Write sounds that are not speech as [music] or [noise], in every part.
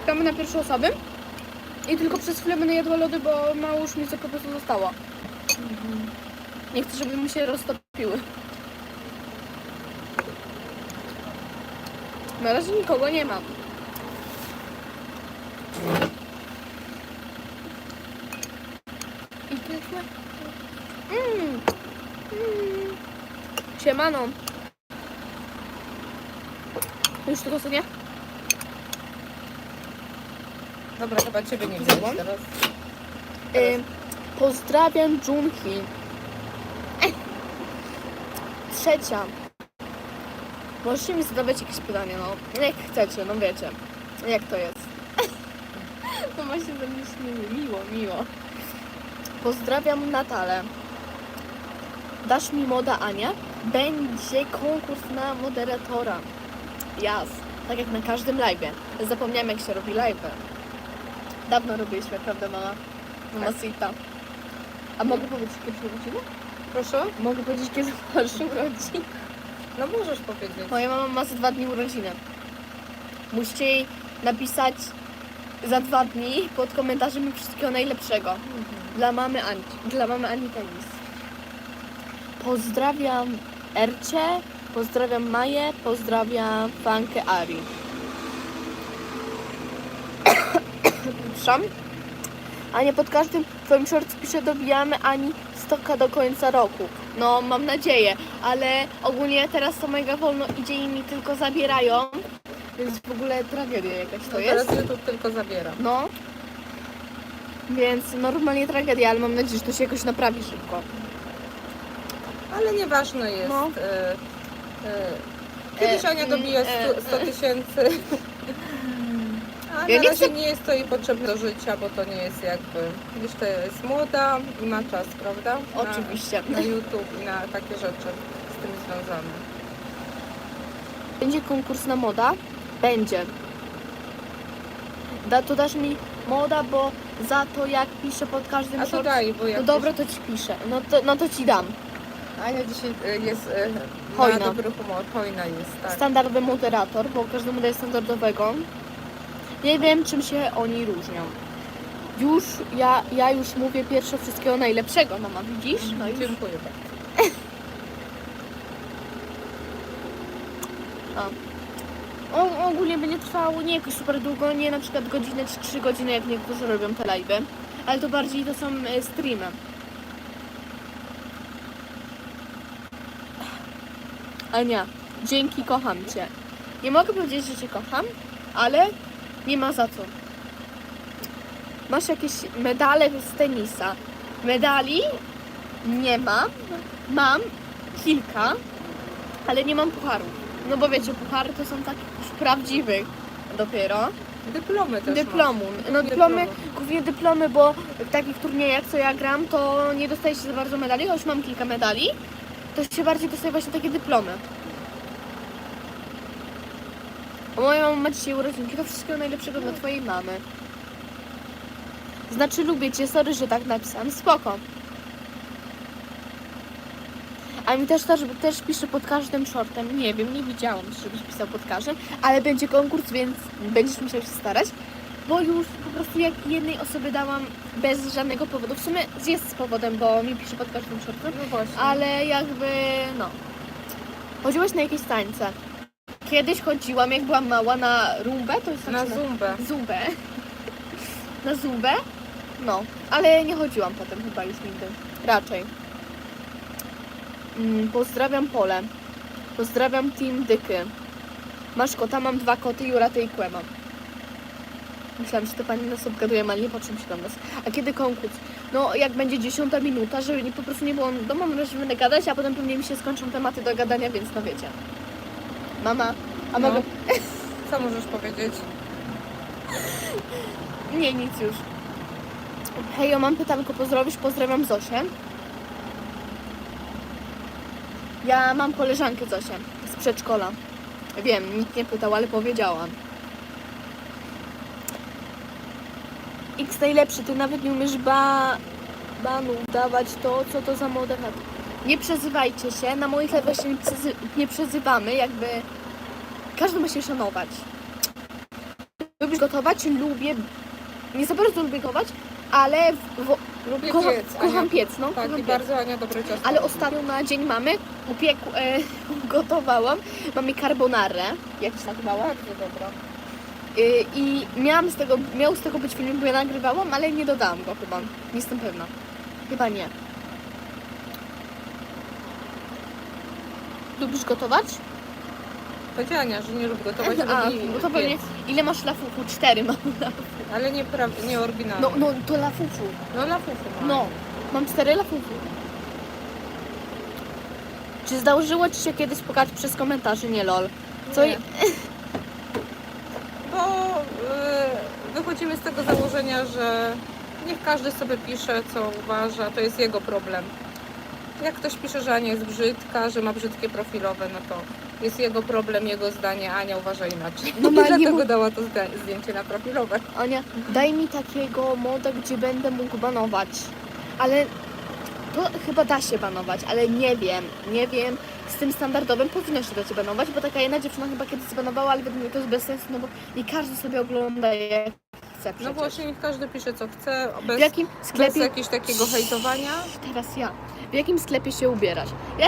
czekamy na pierwsze osoby. I tylko przez chwilę będę jadła lody, bo mało już mi po prostu zostało. Nie chcę, żeby mi się roztopiły. Na razie nikogo nie mam. I. Mmm. Mm. Siemano. Już tylko co nie? Dobra, chyba ciebie nie widać Zjadłam? teraz. Y, pozdrawiam Junki. Trzecia. Możecie mi zadawać jakieś pytania, no. Jak chcecie, no wiecie. Jak to jest. [laughs] No właśnie ze mnie śmieje. Miło, miło. Pozdrawiam Natalę. Dasz mi moda Ania? Będzie konkurs na moderatora. Jas. Tak jak na każdym live'ie. Zapomniałam jak się robi live. Dawno robiliśmy, prawda mama? Mama Sita. A mogę powiedzieć kiedy urodziny? Proszę? Mogę powiedzieć kiedy masz urodziny? No możesz powiedzieć. Moja mama ma za dwa dni urodziny. Musicie jej napisać za dwa dni pod komentarzem wszystkiego najlepszego. Dla mamy Ani. Dla mamy Ani Tenis. Pozdrawiam Ercie, pozdrawiam Maję, pozdrawiam Fankę Ari. Przepraszam. Ania, pod każdym twoim shorts pisze dobijamy Ani stoka do końca roku. No, mam nadzieję, ale ogólnie teraz to mega wolno idzie i mi tylko zabierają. Więc w ogóle tragedia jakaś to No jest. teraz YouTube tylko zabiera. No. Więc normalnie tragedia, ale mam nadzieję, że to się jakoś naprawi szybko. Ale nieważne jest. No. E, e, kiedyś E, Ania mm, e, 100 100 tysięcy. [laughs] A Ja na nie razie chcę- nie jest to jej potrzebne do życia, bo to nie jest jakby... Jeszcze jest młoda i ma czas, prawda? Na, Oczywiście. Na YouTube i na takie rzeczy z tym związane. Będzie konkurs na moda? Będzie. Da, to dasz mi moda, bo za to jak piszę pod każdym A to short- daj, bo jak No dobra, to ci piszę. No to, no to ci dam. Ania dzisiaj e, jest e, Hojna. na dobry humor. Hojna jest, tak. Standardowy moderator, bo każdemu daje standardowego. Nie wiem, czym się oni różnią. Już, ja, ja już mówię pierwsze wszystkiego najlepszego, mama, widzisz? No już. Dziękuję [laughs] bardzo. O, ogólnie będzie trwało nie jakoś super długo, nie na przykład godzinę czy trzy godziny, jak niektórzy robią te live'y, ale to bardziej to są e, streamy. Ania, dzięki, kocham Cię. Nie mogę powiedzieć, że Cię kocham, ale nie ma za co. Masz jakieś medale z tenisa. Medali nie mam. Mam kilka, ale nie mam pucharów. No bo wiecie, puchary to są takich już prawdziwych dopiero. Dyplomy też Dyplomu. No dyplomy, Dyplomy. głównie dyplomy, bo w takich turniejach, co ja gram, to nie dostaje się za bardzo medali, choć mam kilka medali. To się bardziej dostaje właśnie takie dyplomy. A moja mama ma dzisiaj urodzinki, to wszystkiego najlepszego dla twojej mamy. Znaczy lubię cię, sorry, że tak napisałam, spoko. A mi też, też, też pisze pod każdym shortem. Nie wiem, nie widziałam, żebyś pisał pod każdym, ale będzie konkurs, więc będziesz musiał się starać. Bo już po prostu jak jednej osobie dałam bez żadnego powodu. W sumie jest z powodem, bo mi pisze pod każdym shortem. No właśnie. Ale jakby, no. Chodziłaś na jakieś tańce. Kiedyś chodziłam, jak byłam mała, na rumbę, to jest Na znaczy zumbę. Zumbę. [laughs] Na zumbę? No, ale nie chodziłam potem chyba już nigdy. Raczej. Mm, pozdrawiam Pole. Pozdrawiam Team Dyky. Masz kota, mam dwa koty, Juratę i Kłema. Myślałam, że to pani nas obgaduje, ale nie patrzę się na nas. A kiedy konkurs? No, jak będzie dziesiąta minuta, żeby nie, po prostu nie było do mam że będę gadać, a potem pewnie mi się skończą tematy do gadania, więc no wiecie. Mama, a No. mogę... Co możesz powiedzieć? [laughs] Nie, nic już. Hej, mam pytanko, pozdrowisz? Pozdrawiam Zosię. Ja mam koleżankę Zosię z przedszkola. Wiem, nikt nie pytał, ale powiedziałam. X najlepszy, ty nawet nie umiesz ba... banu dawać to, co to za moderator. Nie przezywajcie się, na moich live'ach się nie, przezy... nie przezywamy, jakby każdy musi szanować. Lubisz gotować? Lubię. Nie za bardzo lubię gotować, ale w, w, Lubię kocham, piec, kocham Ania. piec, no. Tak, i piec. bardzo Ania dobre ciasto. Ale ostatnio na dzień mamy upieku, e, [laughs] gotowałam. Mamy carbonarę, jak się nazywała. Bardzo dobra. Y, I miałam z tego, miał z tego być film, bo ja nagrywałam, ale nie dodałam go chyba. Nie jestem pewna. Chyba nie. Lubisz gotować? Powiedziała Ania, że nie lubi gotować, A, lubi bo to piec. pewnie. Ile masz lafufu? Cztery mam lafufu. Ale nie, pra- nie oryginalnie. No, no to lafufu. no lafufu ma. No, mam cztery lafufu. Czy zdarzyło ci się kiedyś pokazać przez komentarze? Nie lol. Co Nie. Bo y, wychodzimy z tego założenia, że niech każdy sobie pisze, co uważa, to jest jego problem. Jak ktoś pisze, że Ania jest brzydka, że ma brzydkie profilowe, no to jest jego problem, jego zdanie, Ania uważa inaczej. No, [laughs] nie dlatego mów- dała to zda- zdjęcie na profilowe. Ania, daj mi takiego moda, gdzie będę mógł banować. Ale to chyba da się banować, ale nie wiem, nie wiem. Z tym standardowym powinno się dać banować, bo taka jedna dziewczyna chyba kiedyś zbanowała, ale według mnie to jest bez sensu, no bo nie każdy sobie ogląda jak chce No właśnie, niech każdy pisze, co chce, bez, W jakim bez sklepie... jakiegoś takiego hejtowania. Teraz ja. W jakim sklepie się ubierać? Ja...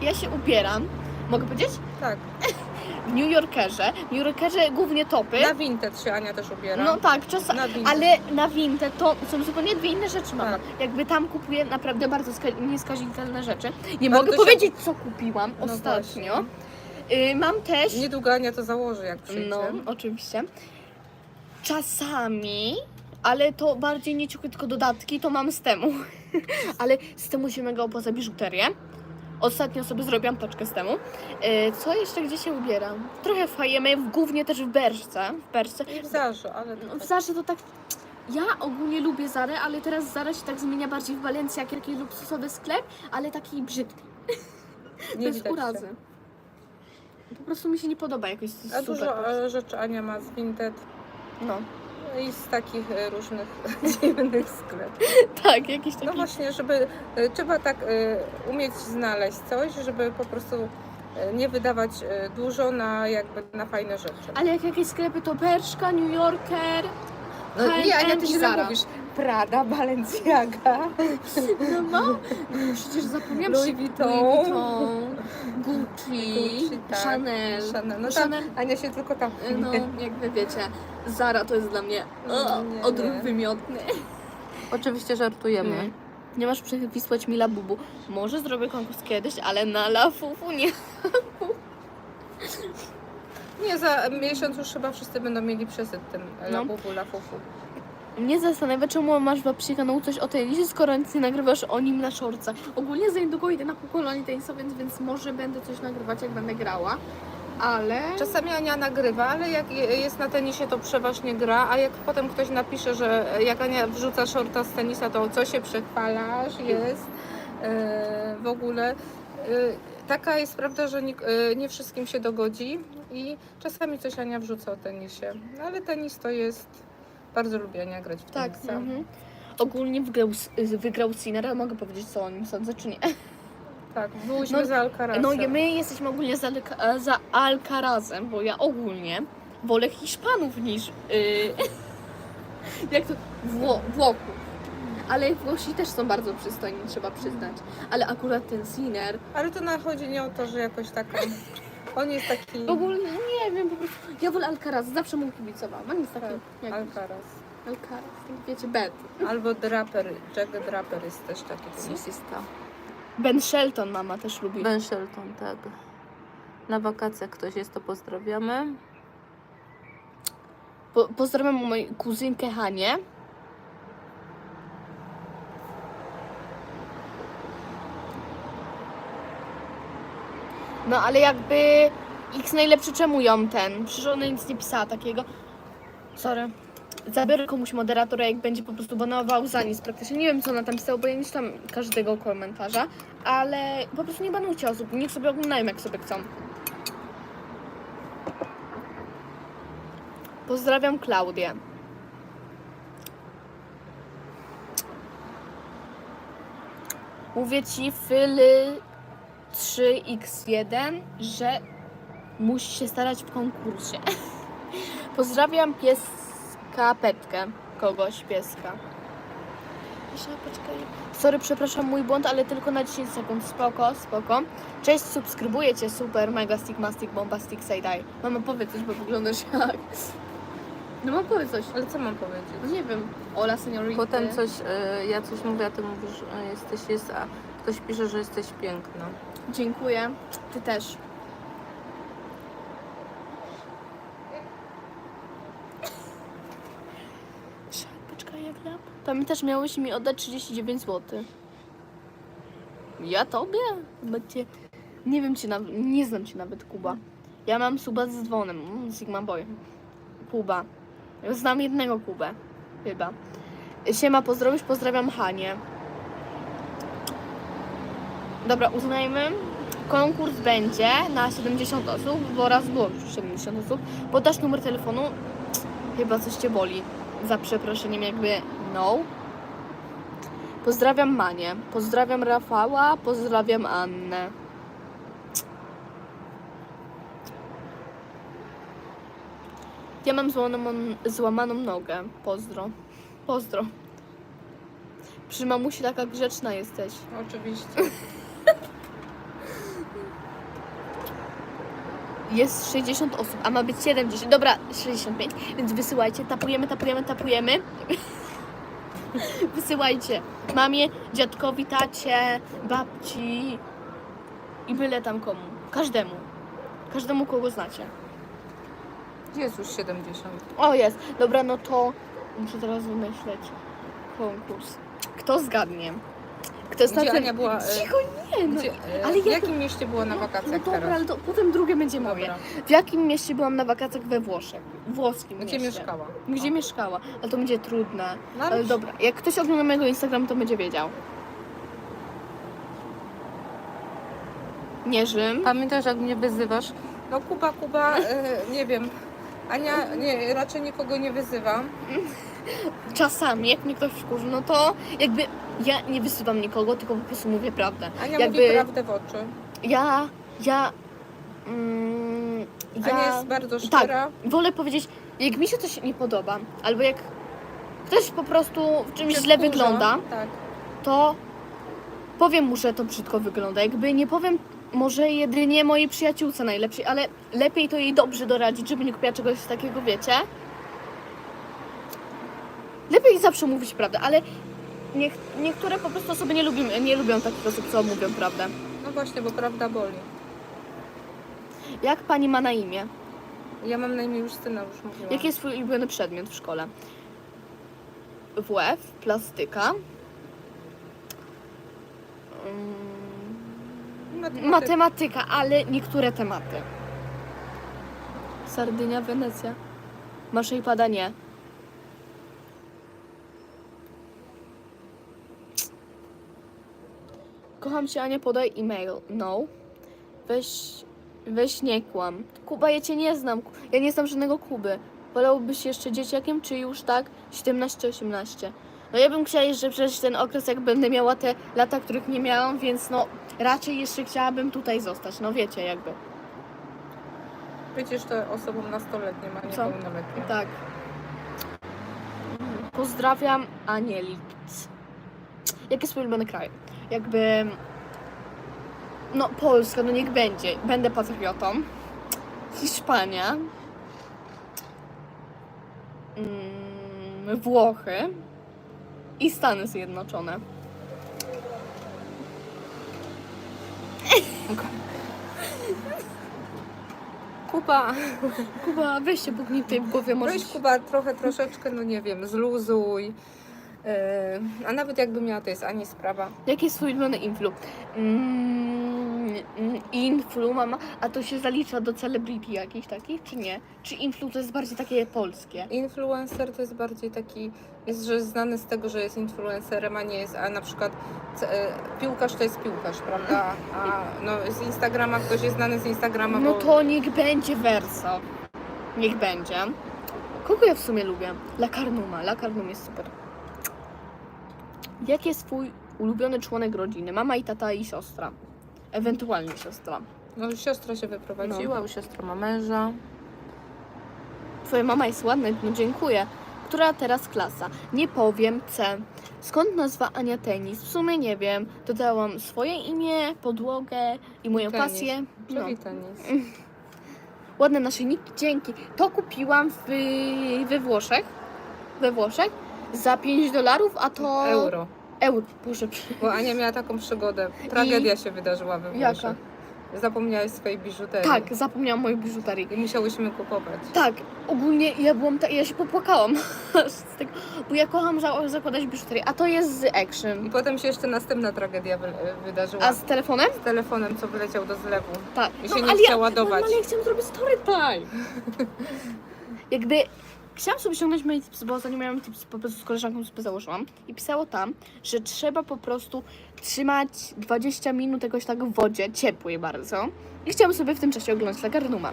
ja się ubieram, mogę powiedzieć? Tak, W New Yorkerze. W New Yorkerze głównie topy. na vintage się Ania też ubiera. No tak, czasami. Na Vinted. Ale na Vinted to są zupełnie dwie inne rzeczy mam. Tak. Jakby tam kupuję naprawdę bardzo ska- nieskazitelne rzeczy. Nie Bardzo mogę się- powiedzieć, co kupiłam No ostatnio. Y, mam też. Niedługo Ania to założy, jak przyjdzie. No, oczywiście. Czasami, ale to bardziej nie ciuchy, tylko dodatki, to mam z temu. [laughs] ale z temu się mega opłaca biżuterię. Ostatnio sobie zrobiłam toczkę z temu. Y, co jeszcze, gdzie się ubieram? Trochę fajemy, w głównie też w Berszce. W Berszce. I w Zarze, ale No, w Zarze to tak. Ja ogólnie lubię Zarę, ale teraz Zara się tak zmienia bardziej w Balenciaga, jak taki luksusowy sklep, ale taki brzydki. nie bez urazy. się. Po prostu mi się nie podoba jakoś A dużo e, rzeczy Ania ma z Vinted No. I z takich e, różnych [laughs] dziwnych sklepów. Tak, jakiś taki. No właśnie, żeby e, trzeba tak e, umieć znaleźć coś, żeby po prostu nie wydawać dużo na jakby na fajne rzeczy. Ale jak jakieś sklepy to Berszka, New Yorker. No, nie, Ania, H&M ty źle mówisz. Prada, Balenciaga, No, no. Przecież zapomniałam Louis się- Vuitton. Louis Vuitton, Gucci, Gucci, tak. Chanel. Chanel. No tam Chanel. Ania się tylko tam... No, jak wy wiecie, Zara to jest dla mnie No, o, nie, odruch wymiotny. Oczywiście żartujemy. Nie. Nie masz wysłać mi labubu. Może zrobię konkurs kiedyś, ale na lafufu nie. Nie, za miesiąc już chyba wszyscy będą mieli przesyt tym No. labubu, lafufu. Mnie zastanawia, czemu masz w opisie kanału coś o tenisie, skoro nic nie nagrywasz o nim na szorcach. Ogólnie za niedługo idę na półkolonie tenisa, więc, więc może będę coś nagrywać, jak będę grała. Ale... Czasami Ania nagrywa, ale jak je- jest na tenisie, to przeważnie gra, a jak potem ktoś napisze, że jak Ania wrzuca shorta z tenisa, to co się przechwalasz, jest e, w ogóle. E, taka jest prawda, że nie, e, nie wszystkim się dogodzi i czasami coś Ania wrzuca o tenisie. No, ale tenis to jest... Bardzo lubię Ania grać w Tak, tenisa. mhm. Ogólnie wygrał, wygrał Sinner, mogę powiedzieć co o nim sądzę, czy nie? Tak, byłyśmy No, za Alcarazem. No i my jesteśmy ogólnie za, za Alcarazem, bo ja ogólnie wolę Hiszpanów niż... Yy, [laughs] jak to? Wło, Włochów. Ale Włosi też są bardzo przystojni, trzeba przyznać. Ale akurat ten Sinner, Ale to na chodzi nie o to, że jakoś taką... On jest taki... w ogóle nie wiem, po prostu ja wolę Alcaraz, zawsze mu kibicowałam. On jest taki Tak, Alcaraz. Alcaraz, wiecie, Bet. Albo Draper, Jack Draper jest też taki. Sisista. Ben Shelton mama też lubi. Ben Shelton, tak. Na wakacjach ktoś jest, to pozdrawiamy. Po, pozdrawiam moją kuzynkę Hanię. No ale jakby X najlepszy czemu ją ten? Przecież ona nic nie pisała takiego. Sorry. Zabiorę komuś moderatora, jak będzie po prostu banował za nic praktycznie. Nie wiem, co ona tam pisała, bo ja nie czytam każdego komentarza, ale po prostu nie banujcie osób. Niech sobie oglądają, jak sobie chcą. Pozdrawiam Klaudię. Mówię ci, Fyly 3x1, że musi się starać w konkursie. [laughs] Pozdrawiam pieska Petkę. Kogoś, pieska. Sorry, przepraszam, mój błąd, ale tylko na 10 sekund. Spoko, spoko. Cześć, subskrybuję Cię, super, mega, stick, mastic, bombastic, side eye. Mama, powiedz coś, bo wyglądasz jak... No mam powiedz coś. Ale co mam powiedzieć? Nie wiem. Ola, seniority. Potem coś, y, ja coś mówię, a ty mówisz, że jesteś, jest, a ktoś pisze, że jesteś piękna. Dziękuję. Ty też. Poczekaj, jak lap. Pamiętasz, miałeś mi oddać 39 zł. Ja tobie? Cię... Nie wiem cię nawet, nie znam cię nawet, Kuba. Ja mam suba z dzwonem, Sigma Boy. Kuba. Ja znam jednego Kubę, chyba. Siema, pozdrowisz, pozdrawiam Hanie. Dobra, uznajmy. Konkurs będzie na 70 osób, bo raz było już 70 osób. Podasz numer telefonu. Chyba coś cię boli. Za przeproszeniem jakby no. Pozdrawiam Manię. Pozdrawiam Rafała. Pozdrawiam Annę. Ja mam złamaną, złamaną nogę. Pozdro. Pozdro. Przy mamusi taka grzeczna jesteś. Oczywiście. [laughs] Jest 60 osób, a ma być 70. Dobra, 65, więc wysyłajcie. Tapujemy, tapujemy, tapujemy. [laughs] Wysyłajcie mamie, dziadkowi, tacie, babci i byle tam komu. Każdemu. Każdemu, kogo znacie. Jest już 70. O, jest. Dobra, no to muszę teraz wymyśleć konkurs. Kto zgadnie? Kto jest Gdzie tym... Ania była, e, Cicho, nie, no. Gdzie, e, ale w jak- jakim mieście była na No wakacjach dobra, teraz? ale to potem drugie będzie moje. Dobra. W jakim mieście byłam na wakacjach we Włoszech? Włoskim Gdzie mieście. mieszkała? Gdzie mieszkała? Ale to będzie trudne. No, Ale dobra, jak ktoś ogląda mojego Instagram, to będzie wiedział. Nie Rzym. Pamiętasz, jak mnie wyzywasz? No Kuba, Kuba, e, nie wiem. Ania, nie, raczej nikogo nie wyzywam. [laughs] Czasami, jak mnie ktoś wkurzy, no to jakby ja nie wysyłam nikogo, tylko po prostu mówię prawdę. Ania jakby mówi prawdę w oczy. ja, ja, mm, Ania ja jest bardzo tak. szczera. wolę powiedzieć, jak mi się coś nie podoba, albo jak ktoś po prostu w czymś Cię źle wkurza. wygląda, Tak. to powiem mu, że to brzydko wygląda. Jakby nie powiem może jedynie mojej przyjaciółce najlepszej, ale lepiej to jej dobrze doradzić, żeby nie kupiła czegoś takiego, wiecie? Lepiej zawsze mówić prawdę, ale niektóre po prostu osoby nie lubią, nie lubią takich osób, co mówią prawdę. No właśnie, bo prawda boli. Jak pani ma na imię? Ja mam na imię Justyna, już mówiłam. Jaki jest twój ulubiony przedmiot w szkole? WF, plastyka. Mm, Matematyka. Matematyka, ale niektóre tematy. Sardynia, Wenecja. Masz pada nie. Kocham cię, Ania, podaj e-mail. No. Weź, weź nie kłam. Kuba, ja cię nie znam. Ja nie znam żadnego Kuby. Wolałbyś jeszcze dzieciakiem, czy już tak 17-18? No ja bym chciała jeszcze przejść ten okres, jak będę miała te lata, których nie miałam, więc no raczej jeszcze chciałabym tutaj zostać. No wiecie, jakby. Będziesz to osobą nastoletnią, a nie Co? pełnoletnią. Tak. Pozdrawiam Anielikt. Jaki jest twój ulubiony kraj? Jakby... No Polska, no niech będzie. Będę patriotą. Hiszpania. Mm, Włochy. I Stany Zjednoczone. Kuba, Kuba, weź się Bóg mi tutaj w głowie może... weź Kuba trochę, troszeczkę, no nie wiem, zluzuj. Yy, a nawet jakby miała, to jest ani sprawa. Jaki jest twój ulubiony influ? Mm, mm, influ, mama, a to się zalicza do celebryty jakichś takich, czy nie? Czy influ to jest bardziej takie polskie? Influencer to jest bardziej taki, jest że znany z tego, że jest influencerem, a nie jest, a na przykład e, piłkarz to jest piłkarz, prawda? A no, z Instagrama ktoś jest znany z Instagrama, No bo to niech będzie Verso. Niech będzie. Kogo ja w sumie lubię? La Carnuma. La Carnum jest super. Jaki jest twój ulubiony członek rodziny? Mama i tata i siostra. Ewentualnie siostra. No siostra się wyprowadziła, u siostra ma męża. Twoja mama jest ładna, no dziękuję. Która teraz klasa? Nie powiem C. Skąd nazwa Ania Tenis? W sumie nie wiem. Dodałam swoje imię, podłogę i moją Tenis. pasję. No. Czyli tenis. Ładne naszyjniki, dzięki. To kupiłam w, we Włoszech. We Włoszech za 5 dolarów, a to. Euro. Euro. Boże, Bo Ania miała taką przygodę. Tragedia się wydarzyła we Jaka? Włoszech. Zapomniałeś swojej biżuterii. Tak, zapomniałam mojej biżuterii. I musiałyśmy kupować. Tak, ogólnie ja byłam, ta, ja się popłakałam z [laughs] tego, bo ja kocham za, zakładać biżuterię, a to jest z I Action. potem się jeszcze następna tragedia wy, wydarzyła. A z telefonem? z telefonem, co wyleciał do zlewu. Tak. I się nie ale chciał ja, ładować. No, ale ja chciałam zrobić story time. [laughs] Jakby chciałam sobie ściągnąć moje tipsy, bo ostatnio miałam tipsy, po prostu z koleżanką sobie założyłam i pisało tam, że trzeba po prostu trzymać 20 minut jakoś tak w wodzie, ciepłej bardzo. I chciałam sobie w tym czasie oglądać Lagarnuma.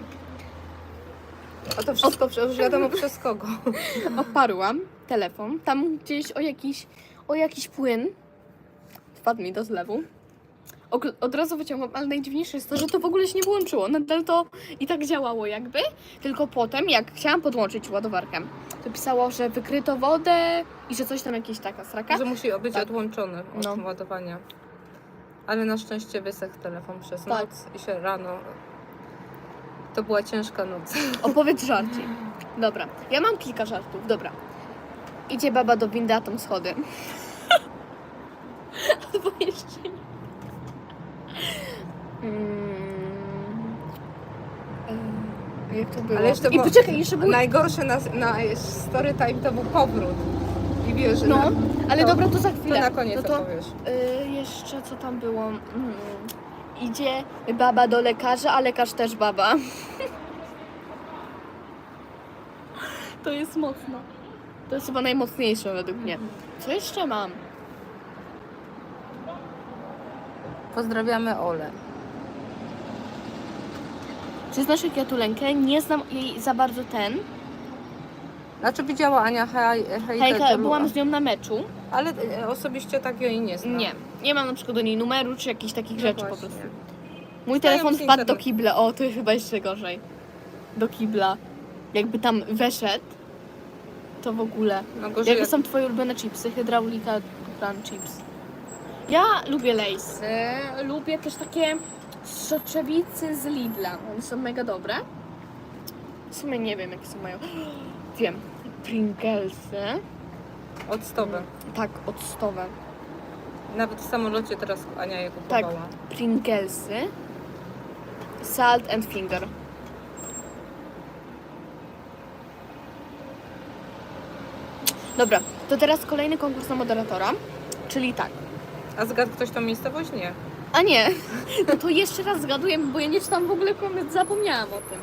A to wszystko już wiadomo przez kogo. [laughs] oparłam telefon, tam gdzieś o jakiś, o jakiś płyn wpadł mi do zlewu. Og- Od razu wyciągłam, ale najdziwniejsze jest to, że to w ogóle się nie włączyło. Nadal to i tak działało jakby, tylko potem jak chciałam podłączyć ładowarkę, to pisało, że wykryto wodę i że coś tam jakieś taka straka. Że musi być Tak. odłączony od No. ładowania. Ale na szczęście wysechł telefon przez Tak. noc i się rano. To była ciężka noc. [laughs] Opowiedz żarci. Dobra, ja mam kilka żartów, dobra. Idzie baba do windy, a tam schody. [laughs] Albo jeszcze nie. Mm. Jak to było? Ale jeszcze I było- poczekaj, jeszcze było... Najgorsze na, na story time to był powrót. I wiesz, No, na, ale to- dobra, to za to chwilę. na koniec no to, opowiesz. y, jeszcze co tam było? Mm. Idzie baba do lekarza, a lekarz też baba. To jest mocno. To jest chyba najmocniejsze według mnie. Co jeszcze mam? Pozdrawiamy Ole. Czy znasz lękę? Nie znam jej za bardzo ten. Znaczy widziała Ania hej, hej, Hejka, byłam była. z nią na meczu. Ale e, osobiście tak jej nie znam. Nie. Nie mam na przykład do niej numeru, czy jakichś takich No rzeczy po właśnie. prostu. Mój Znają telefon z wpadł do kibla. O, to chyba jeszcze gorzej. Do kibla. Jakby tam weszedł, to w ogóle. No gorzej Jakie jak... są twoje ulubione chipsy? Hydraulika, Crunch Chips. Ja lubię Lay's. Lubię też takie soczewicy z Lidla. One są mega dobre. W sumie nie wiem, jakie są mają. [gasps] Wiem. Pringlesy. octowe. Tak, octowe. Nawet w samolocie teraz Ania je kupowała. Pringlesy. Salt and finger. Dobra, to teraz kolejny konkurs na moderatora. Czyli tak. A zgadł ktoś tą miejscowość? Nie. A nie, [laughs] no to jeszcze raz zgaduję, bo ja nie czytam w ogóle komend, zapomniałam o tym.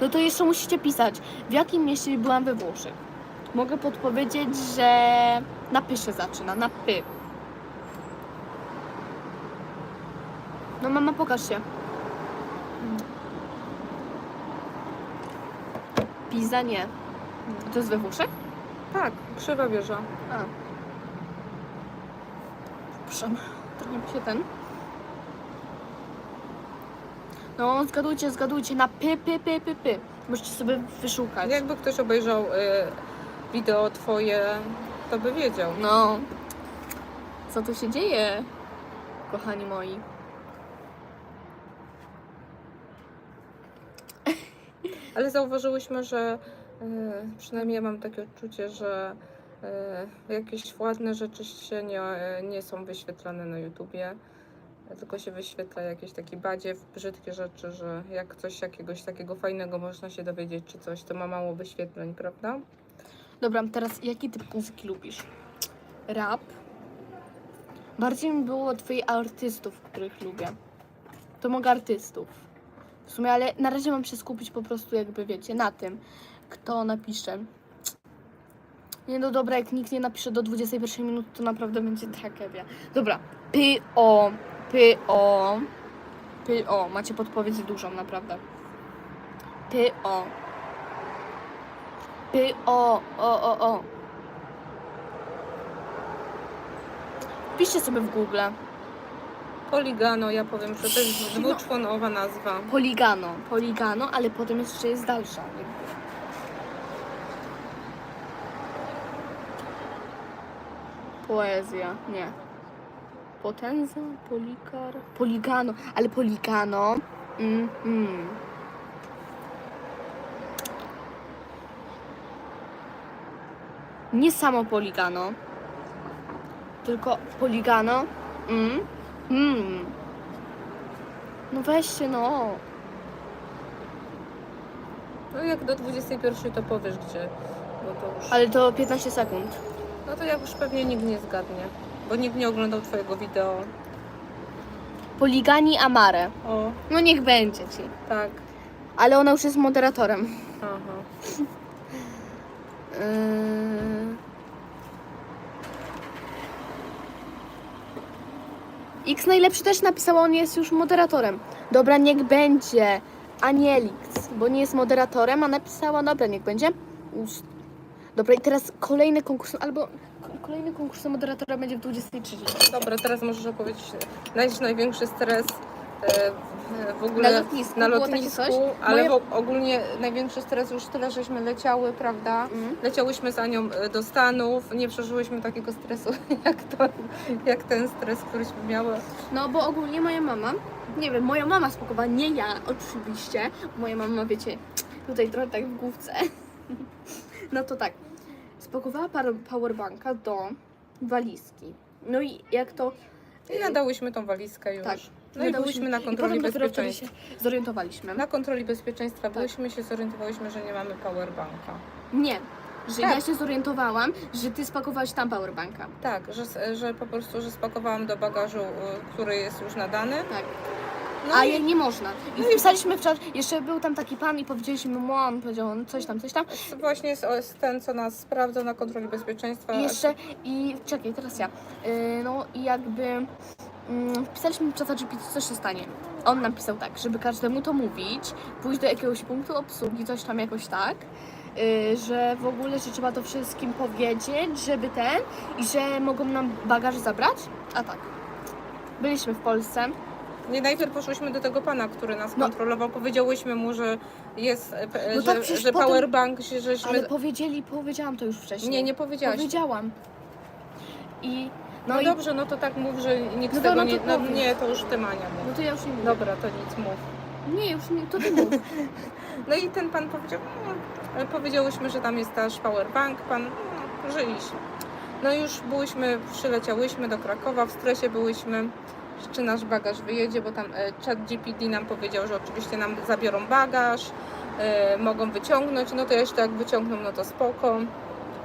No to jeszcze musicie pisać, w jakim mieście byłam we Włoszech. Mogę podpowiedzieć, że na py się zaczyna, na py. No mama, pokaż się. Pisa nie. To jest we Włoszech? Tak, krzywa wieża. A. Trochę mi się ten. No, zgadujcie, zgadujcie na py, py, py, py, py. Możecie sobie wyszukać. Jakby ktoś obejrzał y, wideo twoje, to by wiedział. No, co tu się dzieje, kochani moi? Ale zauważyłyśmy, że y, przynajmniej ja mam takie odczucie, że jakieś ładne rzeczy się nie, nie są wyświetlane na YouTubie. Tylko się wyświetla jakieś takie badziew, brzydkie rzeczy, że jak coś jakiegoś takiego fajnego można się dowiedzieć, czy coś, to ma mało wyświetleń, prawda? Dobra, teraz jaki typ muzyki lubisz? Rap? Bardziej mi było twoich artystów, których lubię. To mogę artystów. W sumie, ale na razie mam się skupić po prostu, jakby wiecie, na tym, kto napisze. Nie no dobra, jak nikt nie napisze do 21 minuty, to naprawdę będzie tragedia. Dobra, P-O, P-O, P-O. Macie podpowiedź dużą, naprawdę. P-O. P-O, o, o, o. Piszcie sobie w Google. Poligano, ja powiem, że to jest No. dwuczłonowa nazwa. Poligano, poligano, ale potem jeszcze jest dalsza. Poezja, nie. Potenza, polikar, poligano, ale poligano. Mm, mm. Nie samo poligano, tylko poligano. Mm, mm. No weźcie no. No jak do 21 to powiesz gdzie, bo to już... Ale to 15 sekund. No to jak już pewnie nikt nie zgadnie, bo nikt nie oglądał twojego wideo. Poligani Amare. O, No niech będzie ci. tak. Ale ona już jest moderatorem. Aha. Yy... [laughs] X najlepszy też napisała, on jest już moderatorem. Dobra, niech będzie. Anielix, bo nie jest moderatorem, a napisała, dobra, niech będzie. Ust. Dobra, i teraz kolejny konkurs, albo ko- kolejny konkurs na moderatora będzie w 23. Dobra, teraz możesz opowiedzieć nasz największy stres e, w- w ogóle Na lotnisku na było takie lotnisku, coś? ale Moje- w, ogólnie największy stres już tyle, żeśmy leciały, prawda? Mhm. Leciałyśmy za nią e, do Stanów, nie przeżyłyśmy takiego stresu [laughs] jak, to, jak ten stres, któryśmy miały. No bo ogólnie moja mama, nie wiem, moja mama spakowała, nie ja oczywiście. Moja mama, wiecie, tutaj trochę tak w główce. [laughs] No to tak, spakowała par- powerbanka do walizki. No i jak to... I nadałyśmy tą walizkę już. Tak. No i byłyśmy na I kontroli potem dopiero wtedy bezpieczeństwa. się zorientowaliśmy. Na kontroli bezpieczeństwa Tak. byłyśmy się zorientowałyśmy, że nie mamy powerbanka. Nie, że Tak. ja się zorientowałam, że ty spakowałaś tam powerbanka. Tak, że, że po prostu, że spakowałam do bagażu, y, który jest już nadany. Tak. No A i jej nie można. I wpisaliśmy wczoraj, jeszcze był tam taki pan i powiedzieliśmy mu, on powiedział on coś tam, coś tam. właśnie jest jest ten, co nas sprawdza na kontroli bezpieczeństwa. I jeszcze, i czekaj, teraz ja. Yy, no i jakby mm, wpisaliśmy w czata GPT, co się stanie. On napisał tak, żeby każdemu to mówić, pójść do jakiegoś punktu obsługi, coś tam jakoś tak, yy, że w ogóle, że trzeba to wszystkim powiedzieć, żeby ten, i że mogą nam bagaż zabrać. A tak. Byliśmy w Polsce. Nie, najpierw poszłyśmy do tego pana, który nas No. kontrolował. Powiedziałyśmy mu, że jest, e, No że, tak, przecież że potem- powerbank, że- żeśmy... Ale powiedzieli, powiedziałam to już wcześniej. Nie, nie powiedziałaś. Powiedziałam. I No, no, i dobrze, no to tak mów, że nikt No z to- tego no nie... to No, powiedz. nie, to już ty Mania mów. no to ja już nie mówię. Dobra, to nic mów. Nie, już nie, to ty mów. [laughs] No i ten pan powiedział, no, powiedziałyśmy, że tam jest też powerbank, pan, no, iść. No już byłyśmy, przyleciałyśmy do Krakowa, w stresie byłyśmy, czy nasz bagaż wyjedzie, bo tam e, chat GPD nam powiedział, że oczywiście nam zabiorą bagaż, e, mogą wyciągnąć, no to jeszcze jak wyciągną, no to spoko,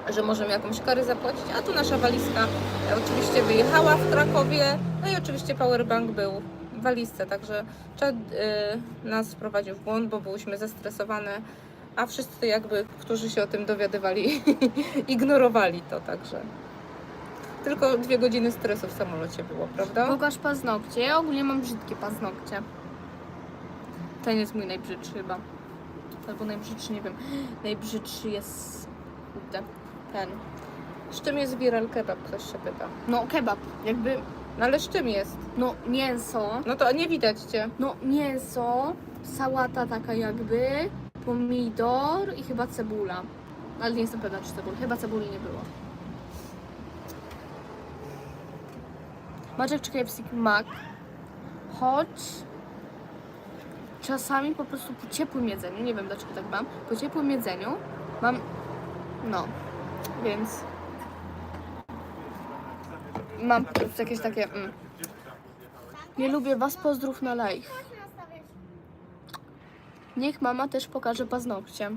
że możemy jakąś karę zapłacić, a tu nasza walizka e, oczywiście wyjechała w Krakowie, no i oczywiście powerbank był w walizce, także Czad nas wprowadził w błąd, bo byłyśmy zestresowane, a wszyscy jakby, którzy się o tym dowiadywali, [laughs] ignorowali to, także. Tylko dwie godziny stresu w samolocie było, prawda? Pokaż paznokcie. Ja ogólnie mam brzydkie paznokcie. Ten jest mój najbrzydszy chyba. Albo najbrzydszy, nie wiem. Najbrzydszy jest... Kurde. Ten. Z czym jest viral kebab, ktoś się pyta. No kebab. Jakby... No ale z czym jest? No mięso. No to nie widać Cię. No mięso. Sałata taka jakby. Pomidor i chyba cebula. Ale nie jestem pewna czy cebuli. Chyba cebuli nie było. Maczek czy KFC Mac. Choć czasami po prostu po ciepłym jedzeniu, nie wiem dlaczego tak mam, po ciepłym jedzeniu mam, no, więc mam jakieś takie, mm. nie lubię was, pozdrów na live. Niech mama też pokaże paznokcie.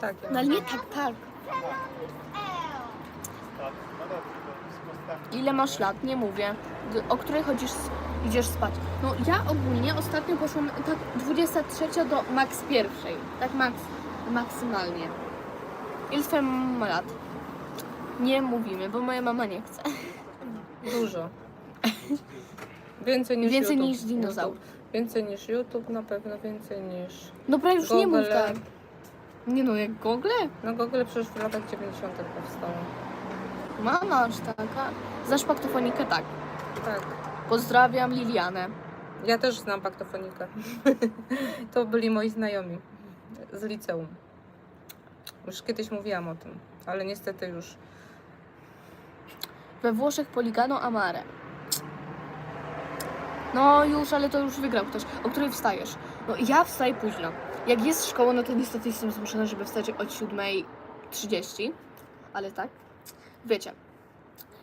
Tak. No ale nie tak, tak. Ile masz lat? Nie mówię. O której chodzisz, idziesz spać? No ja ogólnie ostatnio poszłam tak 23 do max pierwszej. Tak max, maksymalnie. Ile twoja mama ma lat? Nie mówimy, bo moja mama nie chce. [laughs] Dużo. Więcej niż Więcej YouTube. niż dinozaur. Więcej niż YouTube, na pewno więcej niż Dobra, już nie mów Google. tak. Nie no, jak Google? No Google przecież w latach 90. powstało. Mama aż taka. Znasz paktofonikę? Tak. Tak. Pozdrawiam Lilianę. Ja też znam paktofonika. [laughs] to byli moi znajomi z liceum. Już kiedyś mówiłam o tym, ale niestety już. We Włoszech Poligano Amare. No już, ale to już wygrał ktoś. O której wstajesz? No ja wstaję późno. Jak jest szkoła, no to niestety jestem zmuszona, żeby wstać od 7.30. Ale tak, wiecie,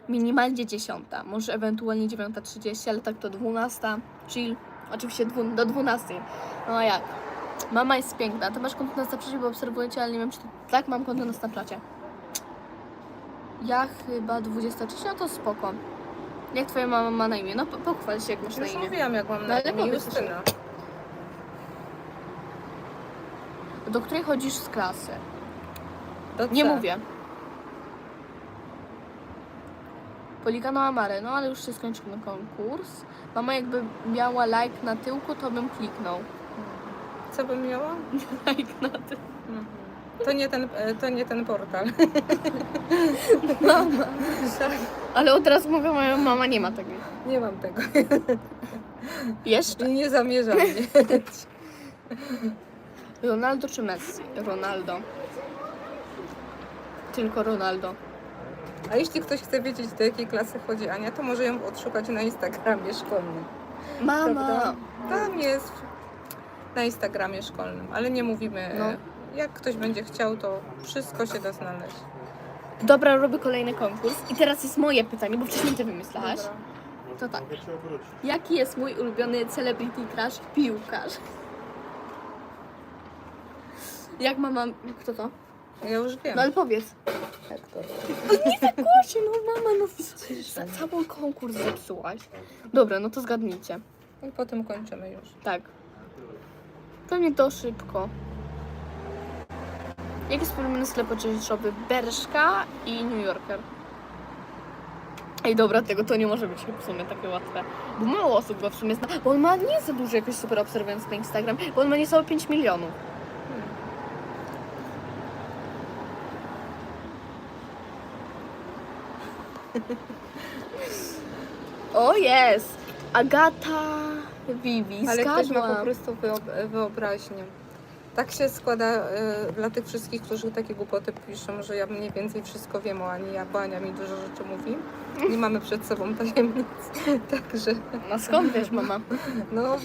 minimalnie 10, może ewentualnie 9.30, ale tak to 12, chill. Oczywiście dwu, do 12. No a jak? Mama jest piękna. Ty masz konto na Snapchacie, bo obserwujecie, ale nie wiem, czy to... Tak, mam konto na Snapchacie. Ja chyba 23, no to spoko. Jak twoja mama ma na imię? No po- pochwal się, jak masz na Już imię. mówiłam, jak mam No na ale imię powiedz Justyna. Do której chodzisz z klasy? Nie mówię. Poligano Amare, no ale już się skończył ten konkurs. Mama jakby miała like na tyłku, to bym kliknął. Co bym miała? [laughs] Like na tyłku. Mhm. To nie ten, e, to nie ten portal. Mama. Ale od razu mówię, moja mama nie ma tego. Nie mam tego. Jeszcze? Nie zamierzam mieć. Ronaldo czy Messi? Ronaldo. Tylko Ronaldo. A jeśli ktoś chce wiedzieć, do jakiej klasy chodzi Ania, to może ją odszukać na Instagramie szkolnym. Mama! Prawda? Tam jest na Instagramie szkolnym, ale nie mówimy. No. Jak ktoś będzie chciał, to wszystko się da znaleźć. Dobra, robię kolejny konkurs. I teraz jest moje pytanie, bo wcześniej ty wymyślałaś. Dobra. To tak. Mogę cię obrócić. Jaki jest mój ulubiony celebrity crush piłkarz? Jak mama... Kto to? Ja już wiem. No ale powiedz. Hektor. Głosie, no mama, no za cały konkurs zepsułaś. Dobra, no to zgadnijcie. I potem kończymy już. Tak. Pewnie to szybko. Jaki jest ulubiony sklep odzieżowy? Berszka i New Yorker. Ej, dobra, tego to nie może być w sumie takie łatwe. Bo mało osób go w sumie zna. Bo on ma nie za dużo jakoś super obserwując na Instagram, bo on ma niecałe 5 milionów. O jest! Agata Vivi, Ale ktoś ma po zgadłam. prostu wyob- wyobraźnię. Tak się składa e, dla tych wszystkich, którzy takie głupoty piszą, że ja mniej więcej wszystko wiem o Ani, a bo Ania mi dużo rzeczy mówi. Nie mamy przed sobą tajemnic. [laughs] Także, No skąd wiesz, mama? no, e,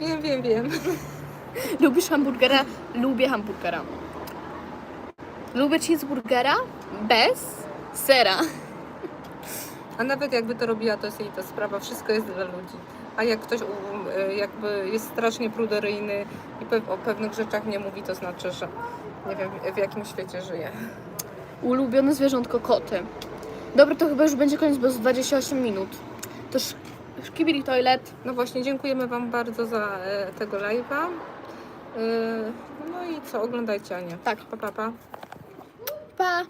wiem, wiem, wiem. Lubisz hamburgera? Lubię hamburgera. Lubię cheeseburgera bez sera. A nawet jakby to robiła, to jest jej to sprawa. Wszystko jest dla ludzi. A jak ktoś jakby jest strasznie pruderyjny i pe- o pewnych rzeczach nie mówi, to znaczy, że nie wiem w jakim świecie żyje. Ulubione zwierzątko koty. Dobra, to chyba już będzie koniec, bo jest 28 minut. To sz- szkibili toilet. No właśnie, dziękujemy Wam bardzo za e, tego live'a. E, no i co, oglądajcie Anię. Tak. Pa, pa, pa. Pa!